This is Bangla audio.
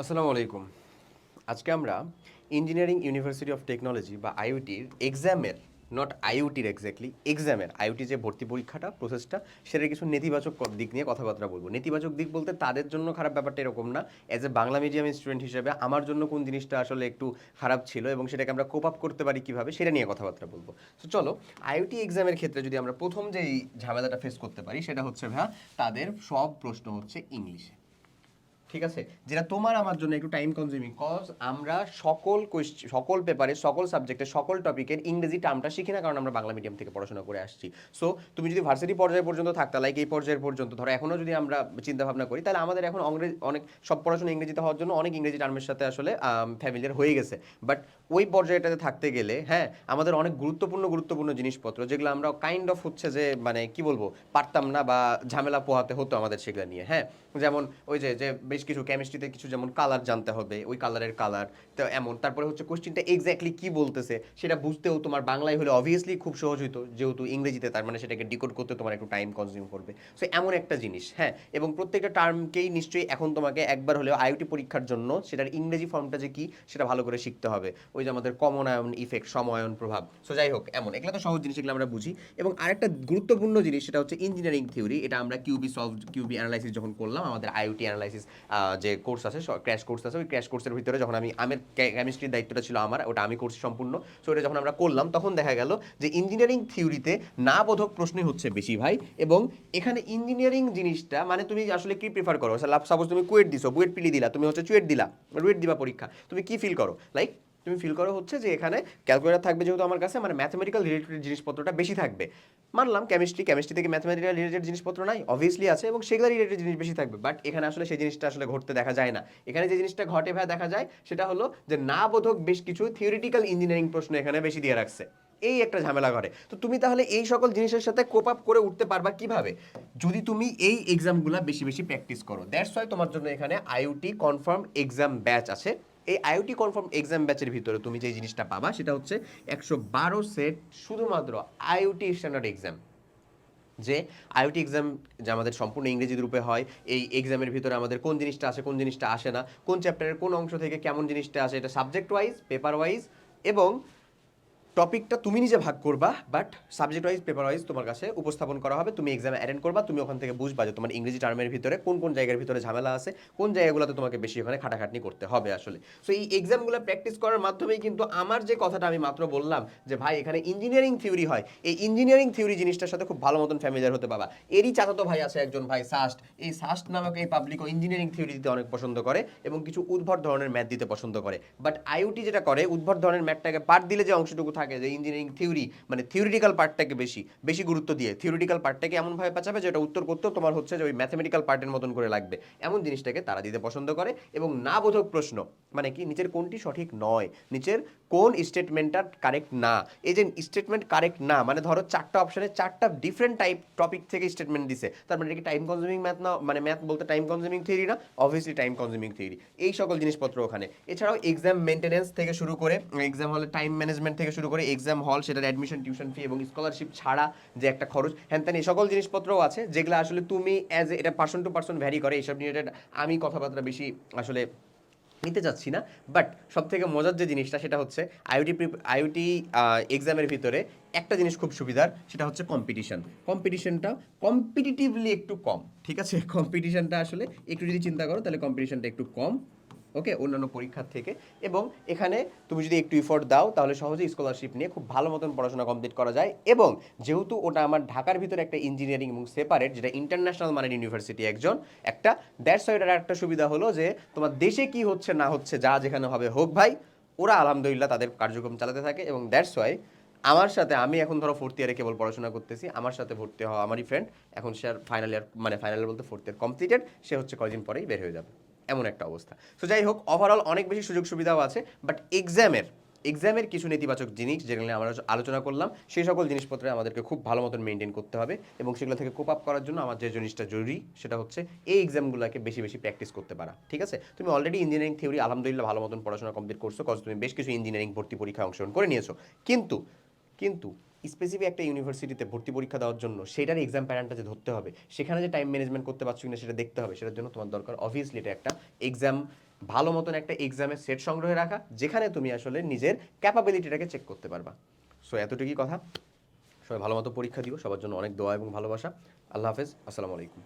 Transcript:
আসসালামু আলাইকুম। আজকে আমরা ইঞ্জিনিয়ারিং ইউনিভার্সিটি অফ টেকনোলজি বা আইওটির এক্সামের নট আইওটির এক্স্যাক্টলি এক্সামের আইওটি যে ভর্তি পরীক্ষাটা প্রসেসটা সেটার কিছু নেতিবাচক দিক নিয়ে কথাবার্তা বলব। নেতিবাচক দিক বলতে তাদের জন্য খারাপ ব্যাপারটা এরকম না। As a Bangla medium student হিসেবে আমার জন্য কোন জিনিসটা আসলে একটু খারাপ ছিল এবং সেটাকে আমরা কোপ আপ করতে পারি কীভাবে, সেটা নিয়ে কথাবার্তা বলব। তো চলো আইওটি এক্সামের ক্ষেত্রে যদি আমরা প্রথম যেই ঝামেলাটা ফেস করতে পারি, সেটা হচ্ছে ভাইয়া তাদের সব প্রশ্ন হচ্ছে ইংলিশে। ঠিক আছে? যেটা তোমার আমার জন্য একটু টাইম কনজিউমিং কজ আমরা সকল কোয়েশ্চ- সকল পেপারে সকল সাবজেক্টে সকল টপিকের ইংরেজি টার্মটা শিখি না, কারণ আমরা বাংলা মিডিয়াম থেকে পড়াশোনা করে আসছি। সো তুমি যদি ভার্সিটি পর্যায়ে পর্যন্ত থাকতা লাইক এই পর্যায়ের পর্যন্ত, ধরো এখনও যদি আমরা চিন্তা ভাবনা করি, তাহলে আমাদের এখন অংরেজ, অনেক, সব পড়াশোনা ইংরেজিতে হওয়ার জন্য অনেক ইংরেজি টার্মের সাথে আসলে ফ্যামিলিয়ার হয়ে গেছে। বাট ওই পর্যায়টাতে থাকতে গেলে হ্যাঁ আমাদের অনেক গুরুত্বপূর্ণ গুরুত্বপূর্ণ জিনিসপত্র, যেগুলো আমরা কাইন্ড অফ হচ্ছে যে মানে কি বলব, পারতাম না বা ঝামেলা পোহাতে হতো আমাদের সেগুলো নিয়ে হ্যাঁ? যেমন ওই যে যে বেশ কিছু কেমিস্ট্রিতে কিছু যেমন কালার জানতে হবে, ওই কালারের কালার তো এমন। তারপরে হচ্ছে কোশ্চেনটা এক্স্যাক্টলি কি বলতেছে, সেটা বুঝতেও তোমার বাংলায় হলে অবভিয়াসলি খুব সহজ হতো যেহেতু ইংরেজিতে তার মানে সেটাকে ডিকোড করতে তোমার একটু টাইম কনজিউম করবে। সো এমন একটা জিনিস হ্যাঁ? এবং প্রত্যেকটা টার্মকেই নিশ্চয়ই এখন তোমাকে একবার হলেও আইওটি পরীক্ষার জন্য সেটার ইংরেজি ফর্মটা যে কি, সেটা ভালো করে শিখতে হবে। ওই যে আমাদের কমন আয়ন ইফেক্ট সমায়ন প্রভাব। সো যাই হোক, এমন। এগুলো তো সহজ জিনিস, এগুলো আমরা বুঝি। এবং আরেকটা গুরুত্বপূর্ণ জিনিস, সেটা হচ্ছে ইঞ্জিনিয়ারিং থিওরি এটা আমরা কিউবি সলভ কিউবি অ্যানালাইসিস যখন করলাম, আমাদের আইওটি অ্যানালাইসিস যে কোর্স আছে ক্র্যাশ কোর্স আছে, ওই ক্র্যাশ কোর্সের ভিতরে যখন আমি, আমের কেমিস্ট্রির দায়িত্বটা ছিল আমার, ওটা আমি করছি সম্পূর্ণ। সো এটা যখন আমরা করলাম, তখন দেখা গেল যে ইঞ্জিনিয়ারিং থিওরিতে না বোধক প্রশ্নই হচ্ছে বেশি ভাই। এবং এখানে ইঞ্জিনিয়ারিং জিনিসটা মানে তুমি আসলে কি প্রিফার করো? সাপোজ তুমি কুয়েট দিছো বুয়েট পিলি দিলা, তুমি হচ্ছে চুয়েট দিলা, রুয়েট দিবা পরীক্ষা, তুমি কি ফিল করো? লাইক তুমি ফিল করো হচ্ছে যে এখানে ক্যালকুলেটার থাকবে যেহেতু আমার কাছে মানে ম্যাথমেটিক্যাল রিলেটেড জিনিসপত্রটা বেশি থাকবে। মানলাম কেমিস্ট্রি কেমিস্ট্রি থেকে ম্যাথমেটিক্যাল রিলেটেড জিনিসপত্র নাই অবভিয়াসলি আছে এবং সেগুলো রিলেটেড জিনিস বেশি থাকবে বাট এখানে আসলে সেই জিনিসটা আসলে ঘটতে দেখা যায় না। এখানে যে জিনিসটা ঘটে ভাই দেখা যায়, সেটা হলো যে না বোধক বেশ কিছু থিওরিটিক্যাল ইঞ্জিনিয়ারিং প্রশ্ন এখানে বেশি দিয়ে রাখছে। এই একটা ঝামেলা ঘটে। তো তুমি তাহলে এই সকল জিনিসের সাথে কোপ আপ করে উঠতে পারবা কীভাবে? যদি তুমি এই এক্সামগুলো বেশি বেশি প্র্যাকটিস করো দ্যাটস ওয়াই তোমার জন্য এখানে আইওটি কনফার্ম এক্সাম ব্যাচ আছে। এই আইওটি কনফার্ম এক্সাম ব্যাচের ভিতরে তুমি যে জিনিসটা পাবা, সেটা হচ্ছে একশো বারো সেট শুধুমাত্র আইওটি স্ট্যান্ডার্ড এক্সাম যে আইওটি এক্সাম যে আমাদের সম্পূর্ণ ইংরেজি রূপে হয়, এই এক্সামের ভিতরে আমাদের কোন জিনিসটা আসে, কোন জিনিসটা আসে না, কোন চ্যাপ্টারের কোন অংশ থেকে কেমন জিনিসটা আসে, এটা সাবজেক্ট ওয়াইজ পেপার ওয়াইজ এবং টপিকটা তুমি নিজে ভাগ করবা but subject wise paper wise তোমার কাছে উপস্থাপন করা হবে। তুমি এক্সামে অ্যাটেন্ড করবা, তুমি ওখান থেকে বুঝবা যে তোমার ইংরেজি টার্মের ভিতরে কোন কোন জায়গার ভিতরে ঝামেলা আছে, কোন জায়গাগুলোতে তোমাকে বেশি ওখানে খাটাখাটনি করতে হবে আসলে। সো এই এক্সামগুলো প্র্যাকটিস করার মাধ্যমেই কিন্তু আমার যে কথাটা আমি মাত্র বললাম যে, ভাই, এখানে ইঞ্জিনিয়ারিং থিওরি হয়। এই ইঞ্জিনিয়ারিং থিওরি জিনিসটার সাথে খুব ভালো মতন ফ্যামিলিয়ার হতে পাবা এরই চাচাতো ভাই আছে একজন ভাই সাস্ট এই সাস্ট নামক এই পাবলিকও ইঞ্জিনিয়ারিং থিওরি দিতে অনেক পছন্দ করে এবং কিছু উদ্ভট ধরনের ম্যাথ দিতে পছন্দ করে। বাট আইওটি যেটা করে, উদ্ভট ধরনের ম্যাথটাকে পার্ট দিলে যে অংশটুকু থাকে যে ইঞ্জিনিয়ারিং থিওরি মানে থিওরিটিক্যাল পার্টটাকে বেশি বেশি গুরুত্ব দিয়ে। থিওরিটিক্যাল পার্টটাকে এমনভাবে পাচাবে যেটা উত্তর করতেও তোমার হচ্ছে যে ওই ম্যাথমেটিক্যাল পার্টের মতন করে লাগবে। এমন জিনিসটাকে তারা দিতে পছন্দ করে এবং না বোধক প্রশ্ন মানে কি, নিচের কোনটি সঠিক নয়? নিচের কোন স্টেটমেন্টটা কারেক্ট না? এই যে স্টেটমেন্ট কারেক্ট না মানে ধরো চারটা অপশনে চারটা ডিফারেন্ট টাইপ টপিক থেকে স্টেটমেন্ট দিছে। তার মানে কি টাইম কনজিউমিং ম্যাথ না? মানে ম্যাথ বলতে টাইম কনজিউমিং থিওরি না? অবভিয়াসলি টাইম কনজিউমিং থিওরি এই সকল জিনিসপত্র ওখানে। এছাড়াও এক্সাম মেনটেনেন্স থেকে শুরু করে এক্সাম হলে টাইম ম্যানেজমেন্ট থেকে শুরু করে এক্সাম হল সেটার অ্যাডমিশন টিউশন ফি এবং স্কলারশিপ ছাড়া যে একটা খরচ, হ্যান ত্যান, এই সকল জিনিসপত্রও আছে, যেগুলো আসলে তুমি অ্যাজ এটা পার্সন টু পার্সন ভ্যারি করে, এইসব নিয়ে আমি কথাবার্তা বেশি আসলে নিতে চাচ্ছি না বাট সব থেকে মজার যে জিনিসটা সেটা হচ্ছে আইওটি আইওটি এক্সামের ভিতরে একটা জিনিস খুব সুবিধার, সেটা হচ্ছে কম্পিটিশন কম্পিটিশনটা কম্পিটিটিভলি একটু কম, ঠিক আছে? কম্পিটিশনটা আসলে একটু যদি চিন্তা করো, তাহলে কম্পিটিশনটা একটু কম। ওকে, অন্যান্য পরীক্ষার থেকে। এবং এখানে তুমি যদি একটু ইফোর্ট দাও, তাহলে সহজেই স্কলারশিপ নিয়ে খুব ভালো মতন পড়াশোনা কমপ্লিট করা যায়। এবং যেহেতু ওটা আমার ঢাকার ভিতরে একটা ইঞ্জিনিয়ারিং এবং সেপারেট যেটা ইন্টারন্যাশনাল মানের ইউনিভার্সিটি একজন, একটা দ্যাটস ওয়াইটার একটা সুবিধা হলো যে, তোমার দেশে কি হচ্ছে না হচ্ছে, যা যেখানে হবে হোক ভাই, ওরা আলহামদুলিল্লাহ তাদের কার্যক্রম চালাতে থাকে। এবং দ্যাটস ওয়াই আমার সাথে, আমি এখন ধরো ফোর্থ ইয়ারে কেবল পড়াশোনা করতেছি, আমার সাথে ভর্তি হওয়া, আমারই ফ্রেন্ড এখন সে আর ফাইনাল ইয়ার মানে ফাইনাল বলতে ফোর্থ ইয়ার কমপ্লিটেড সে হচ্ছে কয়দিন পরেই বের হয়ে যাবে। এমন একটা অবস্থা। সো যাই হোক ওভারঅল অনেক বেশি সুযোগ সুবিধাও আছে বাট এক্সামের এক্সামের কিছু নেতিবাচক জিনিস যেগুলো আমরা আলোচনা করলাম, সেই সকল জিনিসপত্রে আমাদেরকে খুব ভালো মতন মেনটেন করতে হবে এবং সেগুলো থেকে কোপ আপ করার জন্য আমার যে জিনিসটা জরুরি সেটা হচ্ছে এই এক্সামগুলোকে বেশি বেশি প্র্যাকটিস করতে পারা, ঠিক আছে? তুমি অলরেডি ইঞ্জিনিয়ারিং থিওরি আলহামদুলিল্লাহ ভালো মতন পড়াশোনা কমপ্লিট করছ কজ তুমি বেশ কিছু ইঞ্জিনিয়ারিং ভর্তি পরীক্ষায় অংশগ্রহণ করে নিয়েছো। কিন্তু কিন্তু স্পেসিফিক একটা ইউনিভার্সিটিতে ভর্তি পরীক্ষা দেওয়ার জন্য সেটার এক্সাম প্যাটার্নটা যে ধরতে হবে, সেখানে যে টাইম ম্যানেজমেন্ট করতে পারছ কিনা সেটা দেখতে হবে, সেটার জন্য তোমার দরকার অবভিয়াসলি এটা একটা এক্সাম ভালো মতন একটা এক্সামের সেট সংগ্রহে রাখা, যেখানে তুমি আসলে নিজের ক্যাপাবিলিটিটাকে চেক করতে পারবা। সো এতটুকুই কথা। সবাই ভালো মতো পরীক্ষা দিও, সবার জন্য অনেক দোয়া এবং ভালোবাসা। আল্লাহ হাফেজ, আসসালামু আলাইকুম।